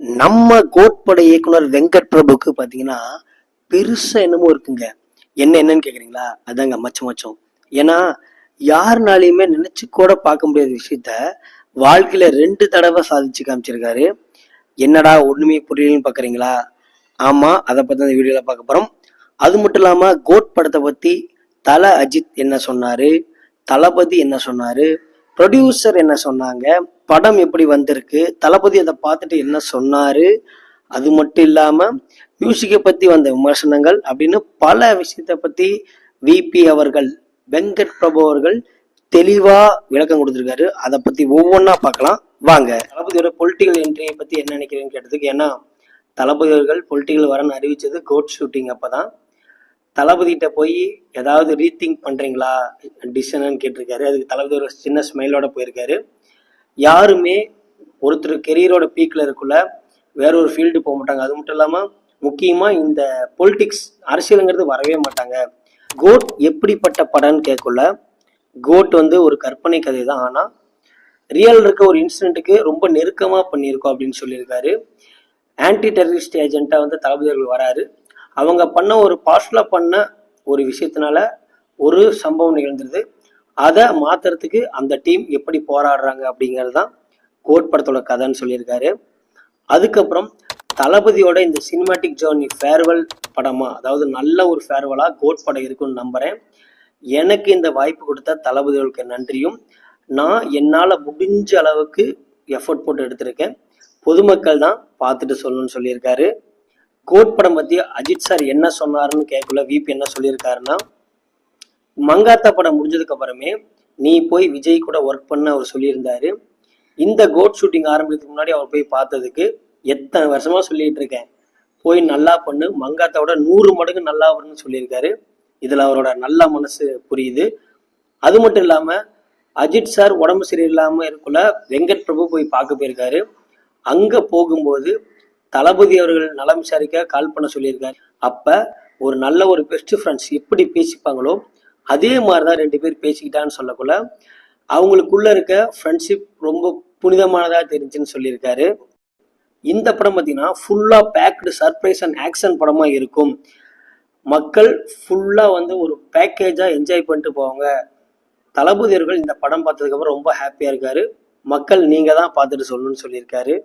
நம்ம கோட்பட இயக்குனர் வெங்கட் பிரபுக்கு பார்த்தீங்கன்னா பெருசா என்னமோ இருக்குங்க. என்ன என்னன்னு கேக்குறீங்களா? அதாங்க மச்சம் மச்சம். ஏன்னா யாருனாலையுமே நினைச்சு கூட பார்க்க முடியாத விஷயத்த வாழ்க்கையில ரெண்டு தடவை சாதிச்சு காமிச்சிருக்காரு. என்னடா ஒண்ணுமே புரியலன்னு பாக்குறீங்களா? ஆமா அதை பத்தி அந்த வீடியோல பார்க்க போறோம். அது மட்டும் இல்லாம கோட் படத்தை பத்தி தல அஜித் என்ன சொன்னாரு? தளபதி என்ன சொன்னாரு? ப்ரொடியூசர் என்ன சொன்னாங்க? படம் எப்படி வந்திருக்கு? தளபதி அதை பார்த்துட்டு என்ன சொன்னாரு? அது மட்டும் இல்லாம மியூசிக்கை பத்தி வந்த விமர்சனங்கள் அப்படின்னு பல விஷயத்த பத்தி விபி அவர்கள் வெங்கட் பிரபு அவர்கள் தெளிவா விளக்கம் கொடுத்துருக்காரு. அதை பத்தி ஒவ்வொன்றா பார்க்கலாம். வாங்க. தளபதியோட பொலிட்டிக்கல் என்ட்ரியை பத்தி என்ன நினைக்கிறேன்னு கேட்டதுக்கு ஏன்னா தளபதி அவர்கள் பொலிட்டிக்கல் வரன்னு அறிவிச்சது கோட் ஷூட்டிங் அப்பதான். தளபதிகிட்ட போய் ஏதாவது ரீதிங்க் பண்றீங்களா? டிசிஷன் கேட்டிருக்காரு. அதுக்கு தளபதி ஒரு சின்ன ஸ்மைலோட போயிருக்காரு. யாருமே ஒருத்தர் கெரியரோட பீக்ல இருக்குள்ள வேற ஒரு ஃபீல்டு போக மாட்டாங்க. அது மட்டும் இல்லாம முக்கியமா இந்த பொலிட்டிக்ஸ் அரசியலுங்கிறது வரவே மாட்டாங்க. கோட் எப்படிப்பட்ட படம்னு கேட்குள்ள கோட் வந்து ஒரு கற்பனை கதை தான். ஆனா ரியல் இருக்க ஒரு இன்சிடென்ட்டுக்கு ரொம்ப நெருக்கமா பண்ணியிருக்கோம் அப்படின்னு சொல்லியிருக்காரு. ஆன்டி டெரரிஸ்ட் ஏஜென்ட்டா வந்து தளபதி அவர்கள் வராரு. அவங்க பண்ண ஒரு பாஸ்ட்ல பண்ண ஒரு விஷயத்தினால ஒரு சம்பவம் நிகழ்ந்துருது. அதை மாத்துறதுக்கு அந்த டீம் எப்படி போராடுறாங்க அப்படிங்கிறது தான் கோட் படத்தோட கதைன்னு சொல்லியிருக்காரு. அதுக்கப்புறம் தளபதியோட இந்த சினிமாட்டிக் ஜேர்னி ஃபேர்வெல் படமா அதாவது நல்ல ஒரு ஃபேர்வெலாக கோட் படம் இருக்குன்னு நம்புகிறேன் எனக்கு இந்த வாய்ப்பு கொடுத்த தளபதிகளுக்கு நன்றியும். நான் என்னால் முடிஞ்ச அளவுக்கு எஃபோர்ட் போட்டு எடுத்திருக்கேன். பொதுமக்கள் தான் பார்த்துட்டு சொல்லணும்னு சொல்லியிருக்காரு. கோட் படம் பற்றி அஜித் சார் என்ன சொன்னாருன்னு கேட்கல விபி என்ன சொல்லியிருக்காருன்னா மங்காத்தா படம் முடிஞ்சதுக்கு அப்புறமே நீ போய் விஜய் கூட ஒர்க் பண்ண அவர் சொல்லியிருந்தாரு. இந்த கோட் ஷூட்டிங் ஆரம்பிக்கிறதுக்கு முன்னாடி அவர் போய் பார்த்ததுக்கு எத்தனை வருஷமா சொல்லிட்டு இருக்கேன். போய் நல்லா பண்ணு மங்காத்தாவோட நூறு மடங்கு நல்லா வரும்னு சொல்லியிருக்காரு. இதுல அவரோட நல்ல மனசு புரியுது. அது மட்டும் இல்லாம அஜித் சார் உடம்பு சரியில்லாம இருக்குள்ள வெங்கட் பிரபு போய் பார்க்க போயிருக்காரு. அங்க போகும்போது தளபதி அவர்கள் நலம் விசாரிக்க கால் பண்ண சொல்லியிருக்காரு. அப்ப ஒரு நல்ல ஒரு பெஸ்ட் ஃப்ரெண்ட்ஸ் எப்படி பேசிப்பாங்களோ அதே மாதிரிதான் ரெண்டு பேர் பேசிக்கிட்டான்னு சொல்லக்குள்ள அவங்களுக்குள்ள இருக்க ஃப்ரெண்ட்ஷிப் ரொம்ப புனிதமானதா தெரிஞ்சுன்னு சொல்லியிருக்காரு. இந்த படம் பார்த்தீங்கன்னா ஃபுல்லா பேக்டு சர்ப்ரைஸ் அண்ட் ஆக்ஷன் படமா இருக்கும். மக்கள் ஃபுல்லா வந்து ஒரு பேக்கேஜா என்ஜாய் பண்ணிட்டு போவாங்க. தளபதி அவர்கள் இந்த படம் பார்த்ததுக்கப்புறம் ரொம்ப ஹாப்பியா இருக்காரு. மக்கள் நீங்க தான் பார்த்துட்டு சொல்லணும்னு சொல்லியிருக்காரு.